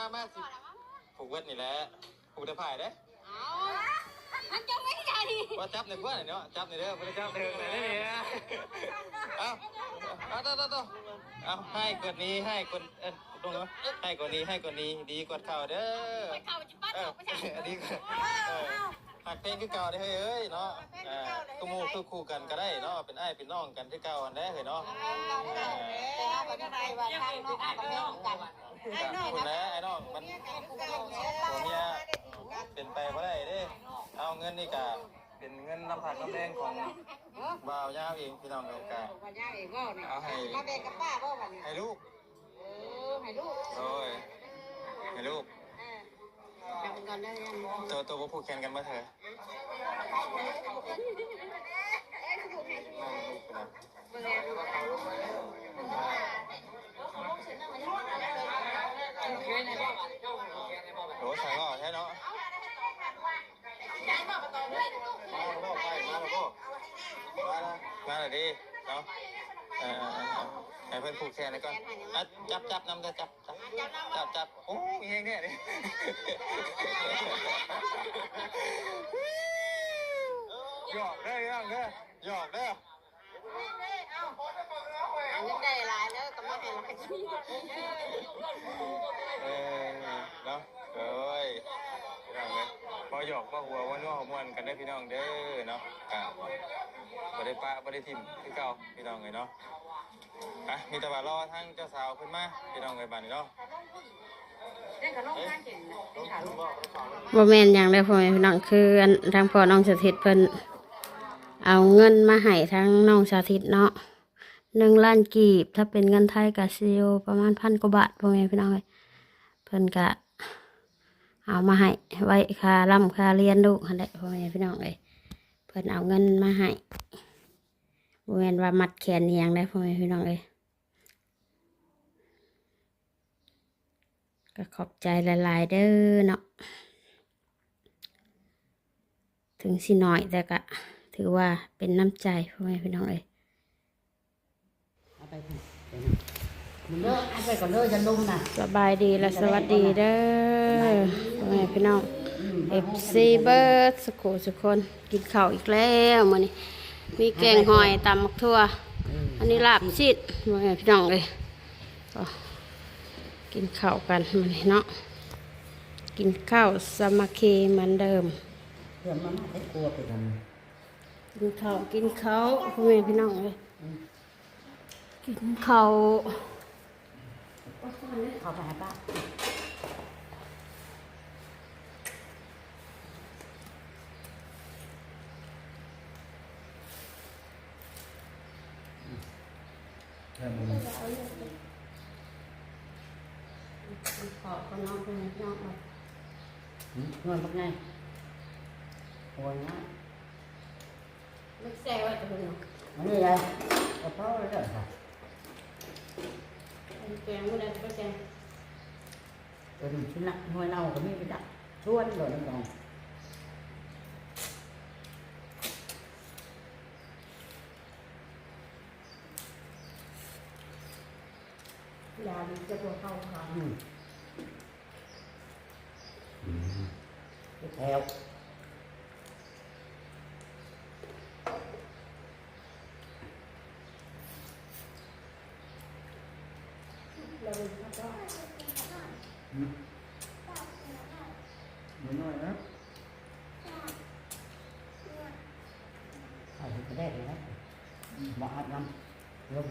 มามาสิผูกเวทนี่แหละผูกตะไคร่เด้เอามันจะไม่ได้ดิว่าจับในเพื่อนเนาะจับในเด้อไม่ได้จับเถิงไหนได้เนี่ยเอาเอาต่อต่อต่อเอาให้กดนี้ให้กดเออตรงนี้ให้กดนี้ให้กดนี้ดีกดเข่าเด้อไปเข้าจิป้าเอตอกไปใช่อันนี้ก็เออหักเพลงคือเก่าได้เฮ้ยเอ้ยเนาะเออคู่หมู่คือคู่กันก็ได้เนาะเป็นไอ้ายเป็นน้องกันคือเก่าอันได้เฮ้ยเนาะไปเอาไปได้ว่าทางน้องกับ แม่กันคุณนะไอ้น้องมันผัวเมียเป็นไปบ่ได้เด้ เอาเงินนี่กะเป็นเงินน้ำผักน้ำแดงของบ่าวยาวเองพี่น้องเลยกะว่าย่าเองก็เนี่ยเอาให้มาแบ่งกับป้าบ่วันนี้ให้ลูกเออให้ลูกโอ้ยให้ลูกจำกันได้ยังตัวตัวบ่ผูกแขนกันมาเถอะ โหใส่ก็ใช่เนาะมาแล้วพ่อไปมาแล้วพ่อมาแล้วมาแล้วดีเนาะเออให้เพื่อนผูกแขนเลยก่อนจับจับนำเด้อจับจับจับจับโอ้ยเฮงเนี่ยดิหยอกเด้อหยอกเด้อหยอกเด้ อันนี้ได้หลายแล้วก็มาให้หลายทีเออเนาะเอ้ยพี่น้องเลยพอหยอกพอหัวว่าหัวมวนกันได้อพี่น้องเด้อเนาะอะบ่ได้ปะบ่ได้ทิมคือเก่าพี่น้องเลยเนาะอะมีแต่ว่ารอทั้งเจ้าสาวขึ้นมาพี่น้องเลยบ้านนี้เนาะเล่นกับน้องข้างเก่งนะเป็นขาลูกบ่แม่นหยังได้พ่อแม่พี่น้องคืออันทางพ่อน้องสถิตเพิ่น เอาเงินมาให้ทางน้องสถิตเนาะหนึ่งล้านกีบ ถ้าเป็นเงินไทยก็สิอยู่ประมาณพันกว่าบาทพ่อแม่พี่น้องเอ้ยเพิ่นก็เอามาให้ไว้ค่าร่ำค่าเรียนลูกหั่นแหละพ่อแม่พี่น้องเอ้ยเพิ่นเอาเงินมาให้บ่แมนว่ามัดแขนอหยังได้พ่อแม่พี่น้องเอ้ยก็ขอบใจหลายๆเด้อเนาะถึงสิน้อยแต่ก็ ถือว่าเป็นน้ำใจพ่อแม่พี่น้องเอ้ยเอาไปค่ะเดี๋ยวนะมึงเลิกเอาไปก่อนเลิกจะลุ่มนะสบายดีและสวัสดีเด้อพ่อแม่พี่น้องเอฟซีเบิร์ดสุขุสุกคนกินข้าวอีกแล้วมื้อนี้มีแกงหอยตำมักทั่ว อันนี้ลาบชิดพ่อแม่พี่น้องเลยก็กินข้าวกันมื้อนี้เนาะกินข้าวสามัคคีเหมือนเดิม เพื่อนมามาได้กลัวไปกัน กินข้าวกินข้าวพ่อแม่พี่น้องเลยกินข้าวเข้าไปหาป้ากินข้าวกับน้องพ่อแม่พี่น้องเลยหืมเงินเป็นไงโอ้ยนะ ไม่แซ่ไว้ตัวเนาะ อันนี้ไรกระเพราเลยเหรอค่ะแกงไม่ได้ก็แกงเป็นชิ้นละหน่วยเน่าก็มีไปดักชวนเลยน้องยาดีจะตัวเข้าค่ะอืมไปแถว เราเป็นข้าวต้ม นิดหน่อยนะ ใส่กระแดกเลยนะมาอาบน้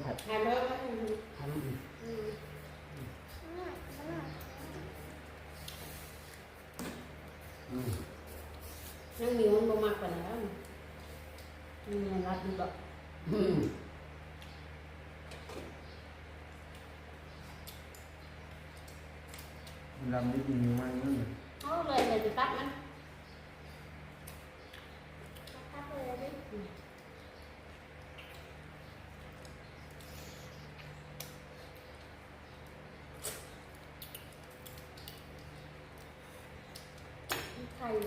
ำลมผัดทานแล้วทำอืมนั่งมีมั hay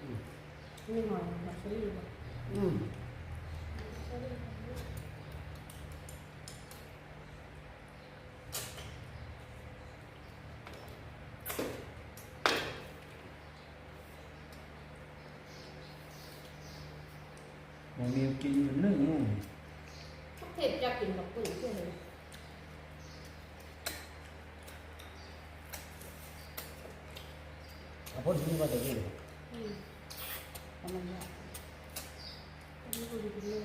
ừ. nhưng mà mà sẽ gì mà ừ. Kinh nó nữa không? แต่พ่นที่ว่าจะดีอืมทำไมเนี่ยอันนี้ปุ๋ยกินเลย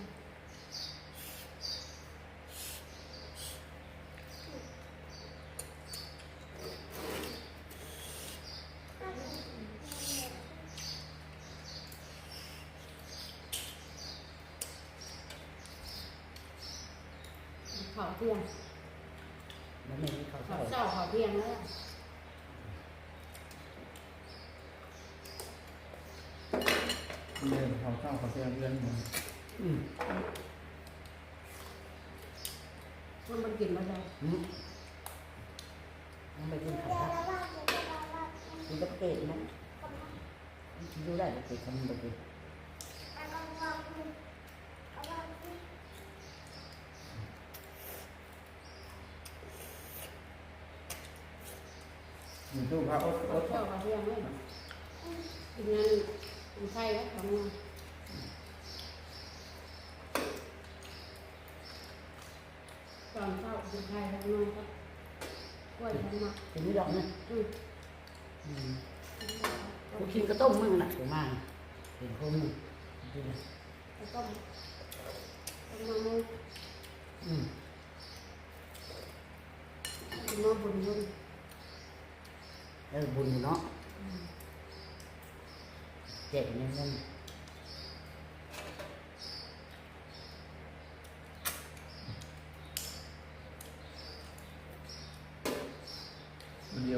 ข้าวเที่ยงมันไม่มีข้าวข้าเช้าวเช้าข้าวเที่ยงแล้ว เดินเขาเจ้าเขาเสียเดือนหมดอืมมันมันกินมาได้อืมมันไม่กินข้าวเช้ากินตะเกียบมั้งดูได้ตะเกียบทำตะเกียบอยู่ตู้พระอดอข้าวดเช้าข้าวเที่ยงเลยกินงานกินไข่แล้วทำงานตอน เช้ากินไข่ทำงานครับกล้วยทำมากินไม่ดอกนะอืมอืมกูกินกระต้มมั่งน่ะถูกมาเห็นคนดูนะแล้วก็ทำมาโม่อืมทำมาบุญบุญเออบุญเนาะเจ็บเนี่ยมั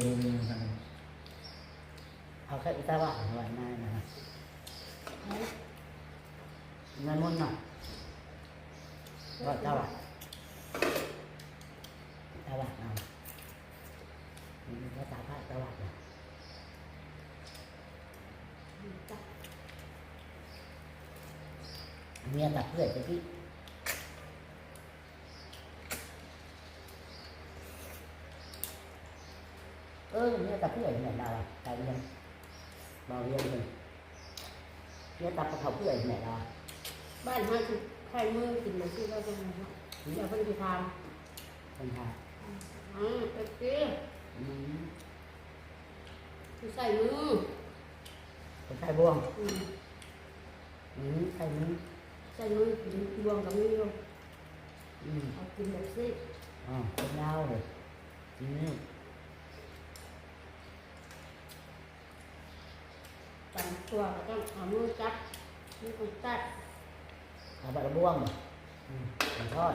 นเดียวมีทางเอาแค่อิตาบะหน่อยนายนะเงินมันหน่อยก็เจ้าบะเจ้าบะเอามีภาษาพระเจ้าบะนะเมียตัดเพื่อนไปที่ เออเมียตัดเพื่อนไหนดาวอะตายยังบาเรียนเลยเมียตัดกระเพราเพื่อนไหนดาวบ้านห้าสิบไข่มือกินเลยที่เราจะมาเดี๋ยวเพิ่งไปทาน คนไทยอ่าเป็ดเตี้อืมคือใส่มือคนไทยบ่วงอืมอืมไทยมือใส่มือกินรวมกับมืออืมเอากินแบบซิอ๋อคนลาวเลยอืม ตันตัวก็ต้องเอามือจับมือคนตัดเอาบะบ่วงอืมเป็นทอด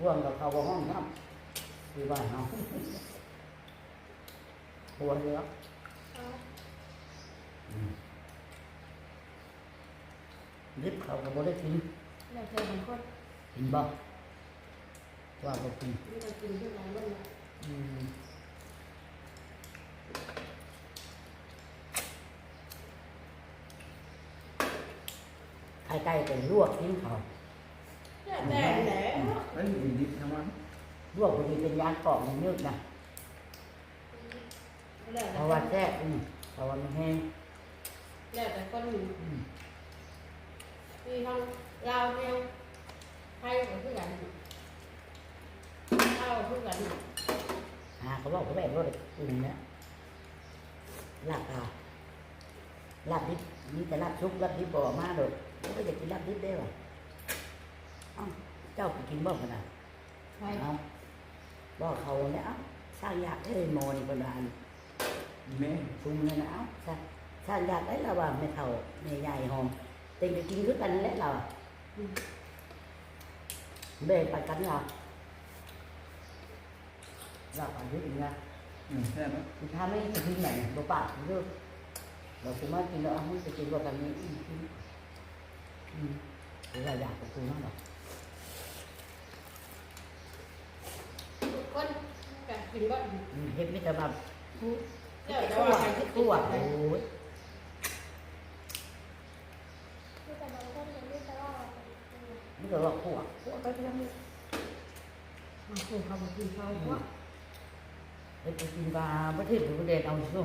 บ่วงกับเขาบ่ห้องน้ำคือบ้านเนาะหัวเรืออืมลิบเขาก็บ่ได้กินแล้วแต่บางคนกินบ่ว่าบ่กินไม่ได้กินที่ไหนบ้างอืม ไข่ไก่เป็นลวกกินเขาแต่แต่แหละเอ้ยอยู่ดิบทั้งวันลวกพอดีเป็นยานกรอบมันยืดนะแล้วเพแต่ราะว่าแซ่บอืมเพราะว่ามันแห้งแล้วแต่คนอืมมีทั้งลาวเมียงไทยกับเพื่อนข้าวเพื่อนอ่าเขาบอกเขาแบบว่าอุ่นนะลาบอ่าลาบดิบมีแต่ลาบชุบลาบดิบบอกมาโดด เขาก็อยากกินลาบดิบได้หรอเอ้าเจ้าไปกินบ่ขนาดไทยเอาบอกเขาเนี่ยเอ้าสร้างอยากให้โมนี่เป็นอันแม่ซุ่มเลยนะเอ้าสร้างสร้างอยากได้ละว่าไม่เท่าไม่ใหญ่หอมเต็งไปกินคือกันแหล้วเราอะแบ่งปันกันเหรอเราอายุอีกนะอืมแซ่บไหมคือถ้าไม่จะกินไหนบ่ปากเด้อเราสามารถกินแล้วเอาให้จะกินว่ากันนี้อืมอืมอืม หรือว่าอยากกับกูนั่นหรอกคนกักินบ้านอืมเฮ็ดมิตรแบบแล้วแต่คั่วว่าใครคั่วโอ้ยนี่ก็ว่าขั่วขั่วไปเรื่อยมาคุยเขาบอกกินเขาว่าๆไปกินปลาประเทศหรือประเทศเอาสู้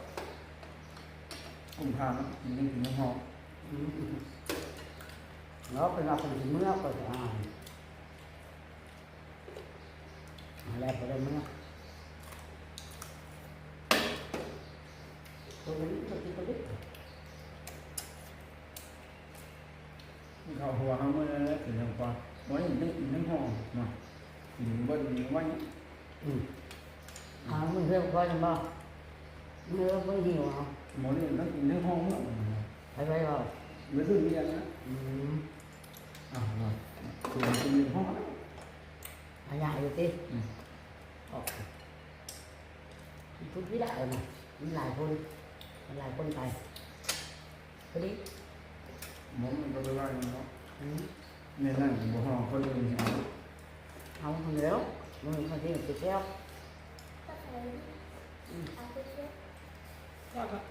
กว่าจะกินได้เดี๋ยวพอขวดมาก็ได้กินแล้วมันได้มันถ้าสมวัดแน่เรียกคนเรามาเฮือนอืมไปได้ตัวนั่นได้รถท่อถ้าสมยาก็ห้าโมงเมื่อ กว่ากุมภาพันธ์กินกินน้ำหอมอืม nó phải nó phải mưa phải à lại phải mưa tôi nghĩ tôi chỉ có biết เขาหัวเขาเมื่อแล้วถึง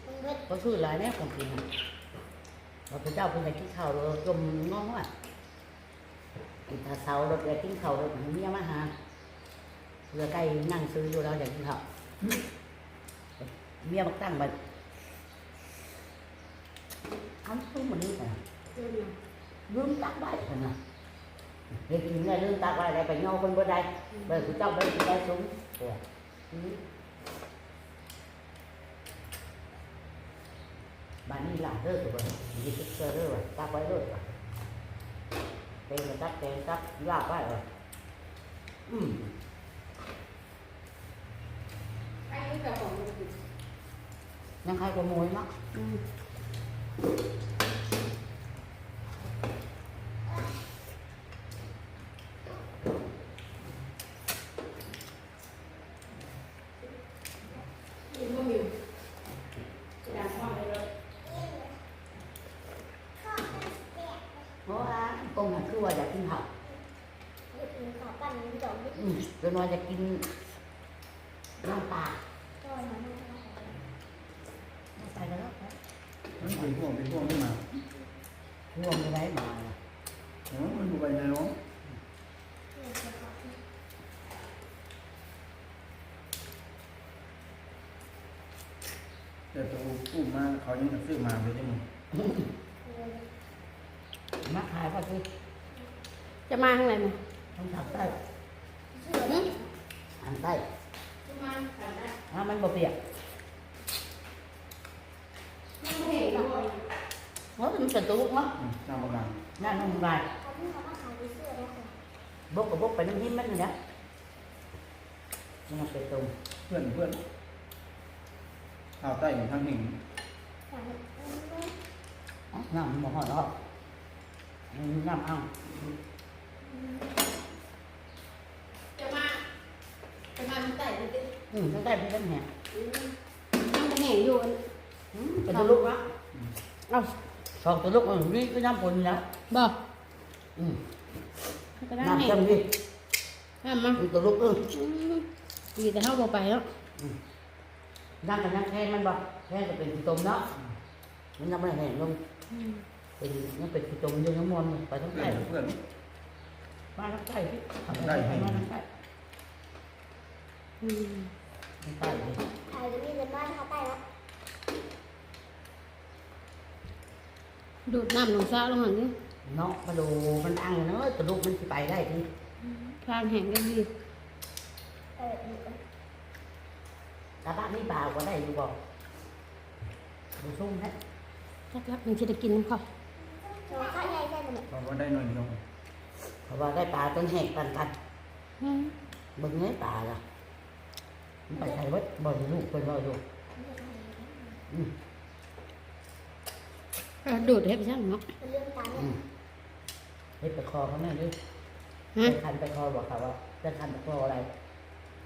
คนซื้อหลายแม่ของกินเราเป็นเจ้าเป็นไปกินข้าวเราจมง้อว่ากินตาเสาเราไปกินข้าวเราเมียมาหาเรือใกล้นั่งซื้ออยู่เราอยากกินข้าวเมียมาตั้งมาเอาตู้มันนี่ก่นลืมตักไว้ก่นนะเด็กกินได้ลืมตักไว้ได้ไปย่อคนบ่ได้เบิกเจ้าเบิกได้สูง บ้านี้ลานเด้อตัวนี้ยึดเสื้อเด้อตักไว้เด้อเป็นตักเป็นตักลาบไปเลยอืมไอ้นี่กับยังใครขโมยมั้งอืมกินบ่มีกระดาษห่อเลยเด้อ nó á con là cứ vào giờ kinh học ừ. rồi nó giờ kinh năm tà năm tà đó มันเป็นพวกเป็นพวกไม่มา luôn cái đấy mà เออมันไปในน้องแต่ตัวกู้มาเขายังซื้อมาเลยใช่ไหม mắc hai quá chứ จะมาข้างในมั้ย không thật tay หึ ăn tay จะมากันได้ à, mình bột việc ไม่เห็นหรอก nó mình cần tụ nó ตามโบราณ nó không vài bốc của bốc phải nó hiếm mất rồi đó nhưng mà phải tùng เพื่อนเพื่อนข่าวใต้อยู่ทางหิ่ง Đó, nằm một hồi đó nằm ăn จะมาจะมามันไต่มันติ ừ nó tay đi đến hè มันจะแห้งอยู่ ừ, cái từ lúc đó đâu còn từ lúc mà đi cái năm quần đó บ่ ừ ก็ได้ làm แห้ง chân đi ห้ามมา ừ, từ lúc ừ ดีแต่เฮาบ่ไปแล้วนั่งกันนั่งแทนมันบ่แทนก็เป็นขี้ตมเนาะมันยังไม่ได้แห้งลงเป็นยังเป็นขี้ตมอยู่น้ำมันต์ไปทั้งเพื่ใต้อนเพื่อนมาทั้งใต้ที่ได้ไปมาทั้งใต้อืมทั้งใต้เลย ดูดน้ำลงซาลงหันนี่เนาะมาดูมันอังเนาะแต่ลูกมันสิไปได้ทีพลางแห้งได้ดีแต่บ้านนี้บ่าวก็ได้อยู่บ่ดูซุ่มนะจักรับมันจะได้กินน้ำเขาเพราะว่าได้หน่อยเดียวเพราะว่าได้ปลาต้นแหกปันกันอืมเบิ่งเนื้อปลาล่ะมันไปใส่วัดบ่ลูกเพิ่นว่าลูกอืมเออ ดูดให้ไปช่างเนาะอืมเฮ็ดไปคอเขาแม่ดิฮะไปคันไปคอบอกเขาว่าจะคันไปคออะไร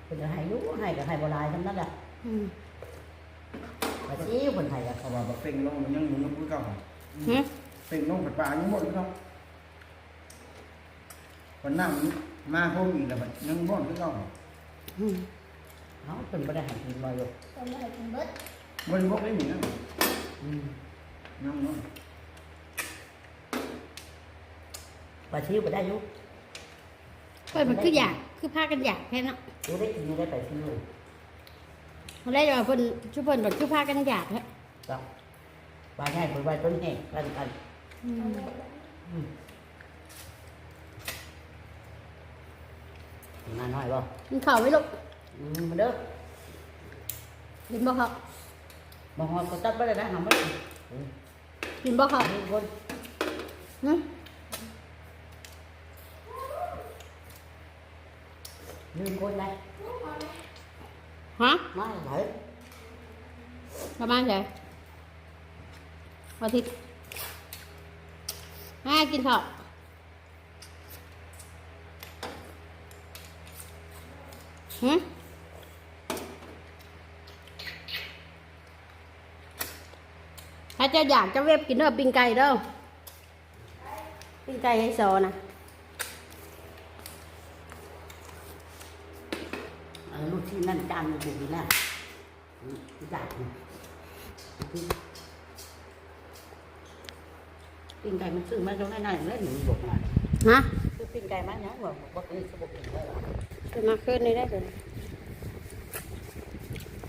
เพิ่นจะให้อยู่ให้ก็ให้บ่หลายทั้งนั้นแหละอืมว่าสิอยู่คนไทยอะเพราะว่าบักเป่งลงมันยังอยู่น้ำคือเก่าฮะเป่งลงผัดปลายังหมดคือเก่าวันน้ำมาพวกอีกแล้วมันยังบ่นคือเก่าอืมเฮาเพิ่นบ่ได้ให้กินบ่อยู่บ่ได้บอกได้หนินะ อืมยังเนาะว่าสิบ่ได้อยู่เปิดมันคืออยากคือพากันอยากแค่นั้นกูได้กินได้ไปซื้อเขาได้ว่าเพิ่นชุเพิ่นแบบคือพากันอยากแฮะจ้ะว่าง่ายเพิ่นว่าต้นแหกปันกันอืมอืมมาหน่อยบ่กินข้าวไว้ลูกอืมมาเด้อกินบ่ครับบ่ฮอดก็ตัดบ่ได้นะหาบ่ได้อืม กินบ่ครับมีคนฮะลืมคนได้ฮะมาไหลประมาณไหนอาทิตย์มากินข้าวฮะถ้า เจะอยากจะเว็บกินเด้อปิ้งไก่เด้อปิ้งไก่ให้โซนะเอาลูกที่นั่นจานมันอยู่ดีน่ะอืมจัดนี่ปิ้งไก่มันซื้อมาตรงไหนๆเล่นหนูบอกมาฮะซื้อปิ้งไก่มาเนี่ยบอกว่าคือสบุกเลยเหรอจะมาขึ้นนี่ได้เลย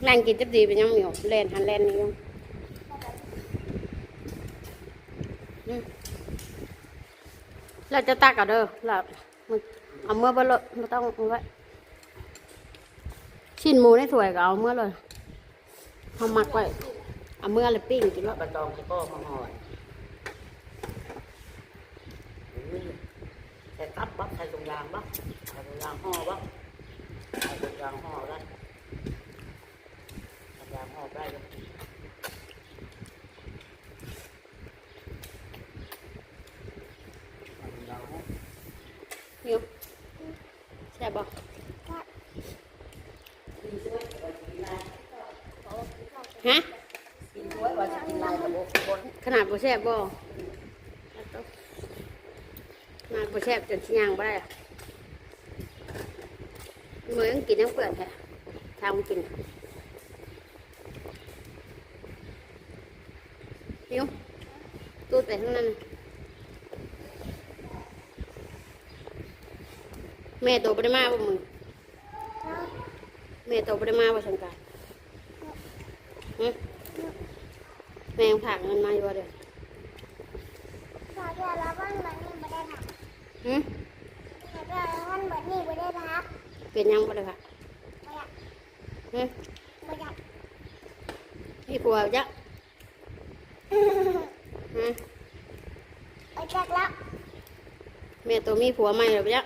นั่งกินจับดีเป็นยังเหนียวแลนหันแลนนี่ยังอืม เราจะตักเอาเด้อเราเอาเมื่อบนรถไม่ต้องเอาไว้ชิ้นหมูในถ้วยก็เอาเมื่อเลยเอามักไว้เอาเมื่อเลยปิ้งกินว่าว่าปลาตองที่ก็มาห่ออืมใส่ตับบักใส่ตรงยางบักใส่ตรงยางห่อบักใส่ตรงยางห่อได้ตรงยางห่อได้เลยใส่ตรงยางห่อ เนียว แซ่บบ่กินาจะฮะกินาจะกินลายกับโบกบนขนาดบ่แซ่บบ่ขนาดบ่แซ่บจนสิย่างบ่ได้อะเหมือนกินน้ำเปลือกแท้ทางกินเดี๋ยวตูดไปข้างนั้นน่ะ แม่โตบ่ได้มาบ่มึงแม่โตบ่ได้มาบ่สงกรารหึแม่ยังฝากเงินมาอยู่บ่เด้อขอเดี๋ยวเราวันแบบนี้ไม่ได้พักหึขอเดี๋ยวเราวันแบบนี้ไม่ได้พักเป็นยังบ่ได้ค่ะไม่อยากหึไม่อยากนี่กลัวจ้ะฮะไม่จักแล้วแม่ตัวมีผัวใหม่แล้วจ้ะ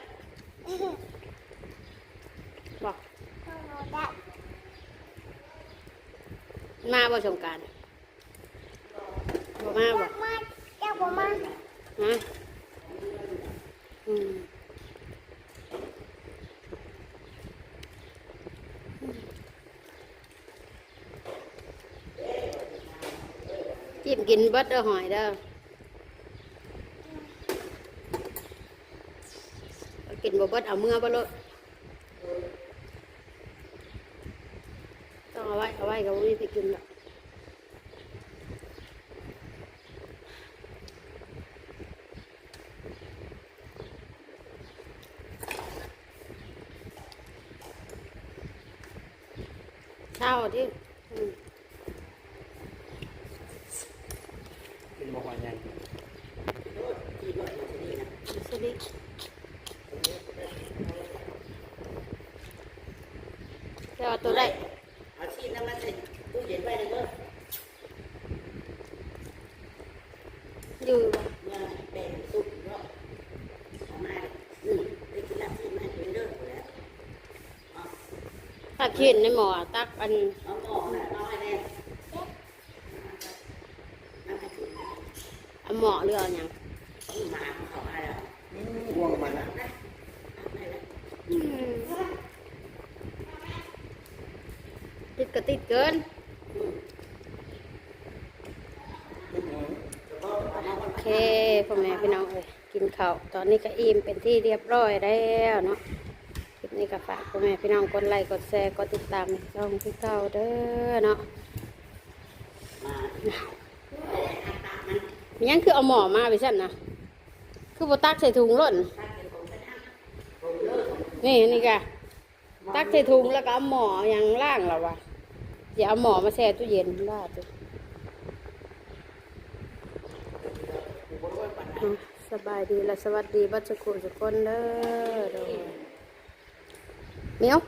บอก ไม่ได้ มาบ่สงกรารบ่มาบ่ จักมาเจ้าผมมา ฮะอืม จิ้มกินเบิดเด้อหอยเด้อกินบ่เบิดเอาเมื่อบ่ลดต้องเอาไว้เอาไว้ก็บ่มีกินหรอกเช้าที่ เต่าตัวได้เอาชีนมันใส่ตู้เย็นไว้เลยเด้อยู่มแบ่งสุกเนาะทำมาอืมไปกินลาบที่มาเป็นเด้อแล้วตักเห็นในหมอตักอันาะเหมอเรืออย่าง ข้าวตอนนี้ก็อิ่มเป็นที่เรียบร้อยแล้วเนาะคลิปนี้ก็ฝากพ่อแม่พี่น้องกดไลค์กดแชร์กดติดตามช่องพี่เก้าเด้อเนาะมียังคือเอาหมอมาไปสั่นนะคือบ่ตักใส่ถุงล่นนี่นี่กะตักใส่ถุงแล้วก็เอาหมอย่างล่างแล้วะอย่าเอาหมอมาแช่ตู้เย็นบ้าจ้ะอะ สบายดีและสวัสดีบัตจกุสุคนเด้อเมียว